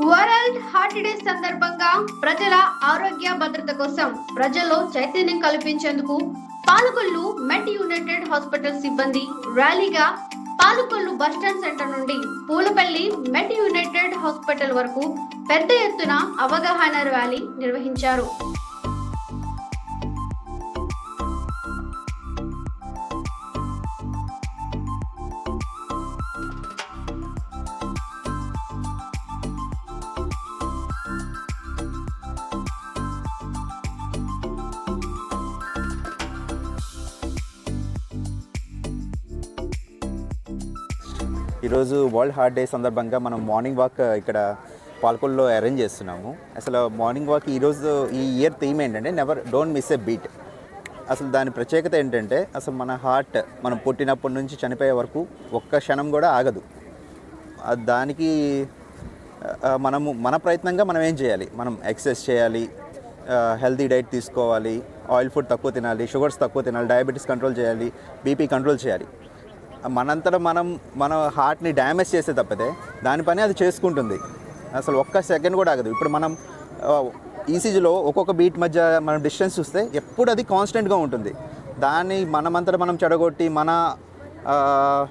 World heart day సందర్భంగా ప్రజల ఆరోగ్య భద్రత కోసం ప్రజల్లో చైతన్యం కల్పించేందుకు పాలకొల్లు మెట్ యునైటెడ్ హాస్పిటల్ సిబ్బంది ర్యాలీగా పాలకొల్లు బస్టాండ్ సెంటర్ నుండి పూలపల్లి మెట్ యునైటెడ్ హాస్పిటల్ వరకు పెద్ద ఎత్తున అవగాహన ర్యాలీ నిర్వహించారు. ఈరోజు వరల్డ్ హార్ట్ డే సందర్భంగా మనం మార్నింగ్ వాక్ uh, ఇక్కడ పాల్కొల్లో అరేంజ్ చేస్తున్నాము. అసలు మార్నింగ్ వాక్ ఈరోజు ఈ ఇయర్ థీమ్ ఏంటంటే never don't miss a beat అసలు దాని ప్రత్యేకత ఏంటంటే అసలు మన హార్ట్ మనం పుట్టినప్పటి నుంచి చనిపోయే వరకు ఒక్క క్షణం కూడా ఆగదు. దానికి మనము మన ప్రయత్నంగా మనం ఏం చేయాలి? మనం ఎక్సర్సైజ్ చేయాలి హెల్తీ డైట్ తీసుకోవాలి ఆయిల్ ఫుడ్ తక్కువ తినాలి షుగర్స్ తక్కువ తినాలి డయాబెటీస్ కంట్రోల్ చేయాలి బీపీ కంట్రోల్ చేయాలి. మనంతట మనం మన హార్ట్ని డ్యామేజ్ చేస్తే తప్పితే దాని పని అది చేసుకుంటుంది. అసలు ఒక్క సెకండ్ కూడా ఆగదు. ఇప్పుడు మనం ఈసీజీలో ఒక్కొక్క బీట్ మధ్య మనం డిస్టెన్స్ చూస్తే ఎప్పుడు అది కాన్స్టెంట్గా ఉంటుంది. దాన్ని మనమంతట మనం చెడగొట్టి మన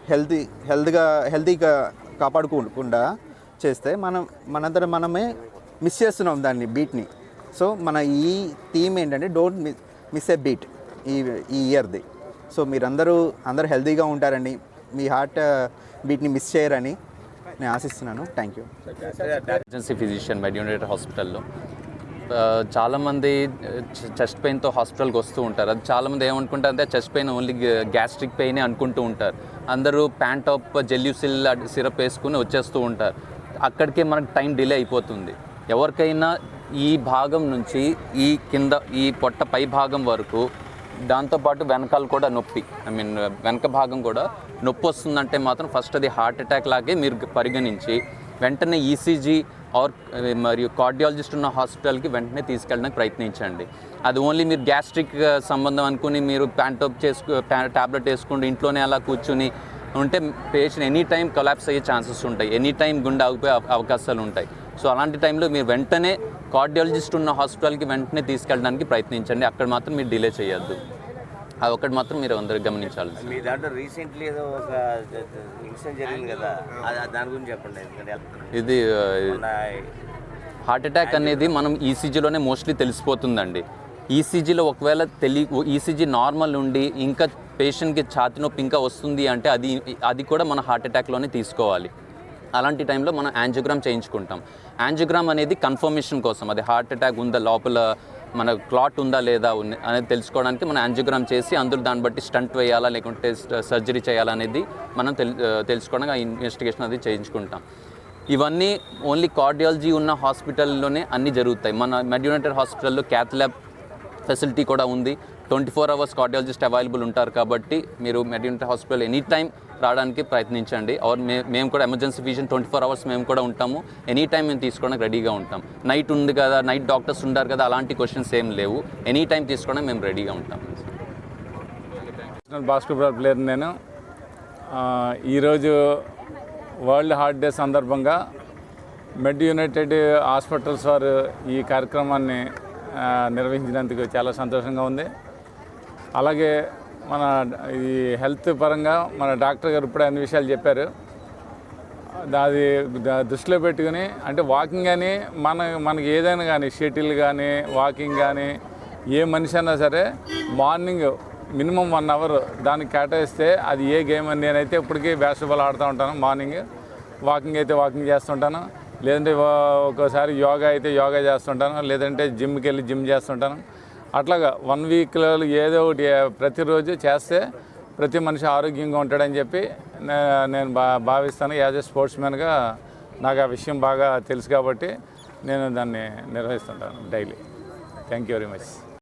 హెల్తీ హెల్త్గా హెల్తీగా కాపాడుకోకుండా చేస్తే మనం మనంతట మనమే మిస్ చేస్తున్నాం దాన్ని బీట్ని సో మన ఈ థీమ్ ఏంటంటే don't miss miss a beat ఈ ఈ ఇయర్ది సో మీరందరూ అందరూ హెల్తీగా ఉంటారని మీ హార్ట్ బీట్ని మిస్ చేయరని నేను ఆశిస్తున్నాను. Thank you. Emergency physician Med United హాస్పిటల్లో చాలామంది చెస్ట్ పెయిన్తో హాస్పిటల్కి వస్తూ ఉంటారు. అది చాలామంది ఏమనుకుంటారు అంటే chest pain only gastric pain అనుకుంటూ ఉంటారు. అందరూ ప్యాంటాప్ జెల్యూసిల్ సిరప్ వేసుకుని వచ్చేస్తూ ఉంటారు. అక్కడికే మనకు టైం డిలే అయిపోతుంది. ఎవరికైనా ఈ భాగం నుంచి ఈ కింద ఈ పొట్ట పై భాగం వరకు దాంతోపాటు వెనకాల కూడా నొప్పి. ఐ మీన్ వెనక భాగం కూడా నొప్పి వస్తుందంటే మాత్రం ఫస్ట్ అది హార్ట్ అటాక్ లాగే మీరు పరిగణించి వెంటనే ఈసీజీ ఆర్ మరియు కార్డియాలజిస్ట్ ఉన్న హాస్పిటల్కి వెంటనే తీసుకెళ్ళడానికి ప్రయత్నించండి. అది ఓన్లీ మీరు గ్యాస్ట్రిక్ uh, సంబంధం అనుకుని మీరు ప్యాంటోప్ చేసుకు ట్యాబ్లెట్ వేసుకుంటూ ఇంట్లోనే అలా కూర్చుని ఉంటే పేషెంట్ ఎనీ టైం కొలాప్స్ అయ్యే ఛాన్సెస్ ఉంటాయి. ఎనీ టైం గుండె ఆగిపోయే అవకాశాలు ఉంటాయి. సో అలాంటి టైంలో మీరు వెంటనే కార్డియాలజిస్ట్ ఉన్న హాస్పిటల్కి వెంటనే తీసుకెళ్ళడానికి ప్రయత్నించండి. అక్కడ మాత్రం మీరు డిలే చేయొద్దు. అది ఒకటి మాత్రం మీరు అందరూ గమనించాలి మీ దాంట్లో రీసెంట్లీ ఏదో ఒక ఇన్సిడెంట్ జరిగింది కదా దాని గురించి చెప్పండి. ఇది హార్ట్ అటాక్ అనేది మనం ఈసీజీలోనే మోస్ట్లీ తెలిసిపోతుందండి. ఈసీజీలో ఒకవేళ తెలి ఈసీజీ నార్మల్ ఉండి ఇంకా పేషెంట్కి ఛాతి నొప్పి ఇంకా వస్తుంది అంటే అది అది కూడా మన హార్ట్ అటాక్లోనే తీసుకోవాలి. అలాంటి టైంలో మనం యాంజియోగ్రామ్ చేయించుకుంటాం. యాంజియోగ్రామ్ అనేది కన్ఫర్మేషన్ కోసం అది హార్ట్ అటాక్ ఉందా లోపల మన క్లాట్ ఉందా లేదా ఉంది అనేది తెలుసుకోవడానికి మనం యాంజియోగ్రామ్ చేసి అందులో దాన్ని బట్టి స్టంట్ వేయాలా లేకుంటే సర్జరీ చేయాలా అనేది మనం తెల్ తెలుసుకోవడానికి ఆ ఇన్వెస్టిగేషన్ అది చేయించుకుంటాం. ఇవన్నీ ఓన్లీ కార్డియాలజీ ఉన్న హాస్పిటల్లోనే అన్నీ జరుగుతాయి. మన మెడ్యునేటెడ్ హాస్పిటల్లో క్యాత్ ల్యాబ్ ఫెసిలిటీ కూడా ఉంది. Twenty four hours cardiologist available ఉంటారు కాబట్టి మీరు మెడ్యునేటెడ్ హాస్పిటల్ ఎనీ టైం రావడానికి ప్రయత్నించండి. ఆర్ మే మేము కూడా emergency division twenty four hours మేము కూడా ఉంటాము. ఎనీ టైం మేము తీసుకోవడానికి రెడీగా ఉంటాం. నైట్ ఉంది కదా నైట్ డాక్టర్స్ ఉంటారు కదా అలాంటి క్వశ్చన్స్ ఏం లేవు. ఎనీ టైం తీసుకోవడానికి మేము రెడీగా ఉంటాం. నేషనల్ బాస్కెట్బాల్ ప్లేయర్ నేను ఈరోజు వరల్డ్ హార్ట్ డే సందర్భంగా మెడ్ యునైటెడ్ హాస్పిటల్స్ వారు ఈ కార్యక్రమాన్ని నిర్వహించినందుకు చాలా సంతోషంగా ఉంది. అలాగే మన ఈ హెల్త్ పరంగా మన డాక్టర్ గారు ఇప్పుడే అన్ని విషయాలు చెప్పారు. అది దృష్టిలో పెట్టుకుని అంటే వాకింగ్ కానీ మన మనకి ఏదైనా కానీ షటిల్ కానీ వాకింగ్ కానీ ఏ మనిషి అయినా సరే మార్నింగ్ మినిమం వన్ అవర్ దానికి కేటాయిస్తే అది ఏ గేమ్ అని నేనైతే ఇప్పటికీ బాస్కెట్బాల్ ఆడుతూ ఉంటాను మార్నింగ్. వాకింగ్ అయితే వాకింగ్ చేస్తుంటాను లేదంటే ఒక్కోసారి యోగా అయితే యోగా చేస్తుంటాను లేదంటే జిమ్కి వెళ్ళి జిమ్ చేస్తుంటాను అట్లాగా వన్ వీక్లో ఏదో ఒకటి ప్రతిరోజు చేస్తే ప్రతి మనిషి ఆరోగ్యంగా ఉంటాడని చెప్పి నేను బా భావిస్తాను. యాజ్ ఎ స్పోర్ట్స్ మ్యాన్గా నాకు ఆ విషయం బాగా తెలుసు కాబట్టి నేను దాన్ని నిర్వహిస్తుంటాను daily. Thank you very much.